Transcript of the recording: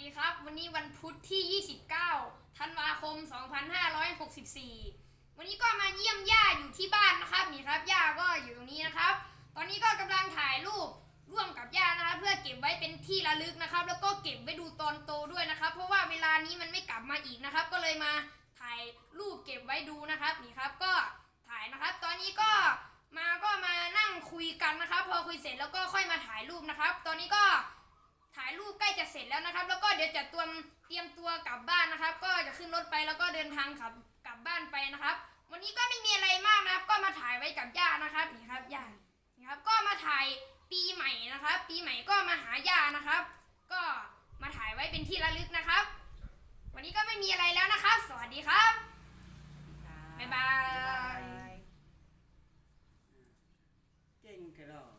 ดีครับ วันนี้วันพุธที่ 29 ธันวาคม 2564 วันนี้ก็มาเยี่ยมย่าอยู่ที่บ้านนะครับนี่ครับย่าก็อยู่ตรงนี้นะครับ ตอนนี้ก็กำลังถ่ายรูปร่วมกับย่านะครับ เพื่อเก็บไว้เป็นที่ระลึกนะครับ แล้วก็เก็บไว้ดูตอนโตด้วยนะครับ เพราะว่าเวลานี้มันไม่กลับมาอีกนะครับ ก็เลยมาถ่ายรูปเก็บไว้ดูนะครับนี่ครับก็ถ่ายนะครับ ตอนนี้ก็มาก็มานั่งคุยกันนะครับ พอคุยเสร็จแล้วก็ค่อยมาถ่ายรูปนะครับ ตอนนี้ก็ เสร็จแล้วนะครับ แล้วก็เดี๋ยวจะตัวเตรียมตัวกลับบ้านนะครับ ก็จะขึ้นรถไปแล้วก็เดินทางขับกลับบ้านไปนะครับ วันนี้ก็ไม่มีอะไรมากนะครับ ก็มาถ่ายไว้กับย่านะครับนี่ครับย่านี่ครับ ก็มาถ่ายปีใหม่นะครับ ปีใหม่ก็มาหาย่านะครับ ก็มาถ่ายไว้เป็นที่ระลึกนะครับ วันนี้ก็ไม่มีอะไรแล้วนะครับ สวัสดีครับบ๊ายบายเก่งกระโดด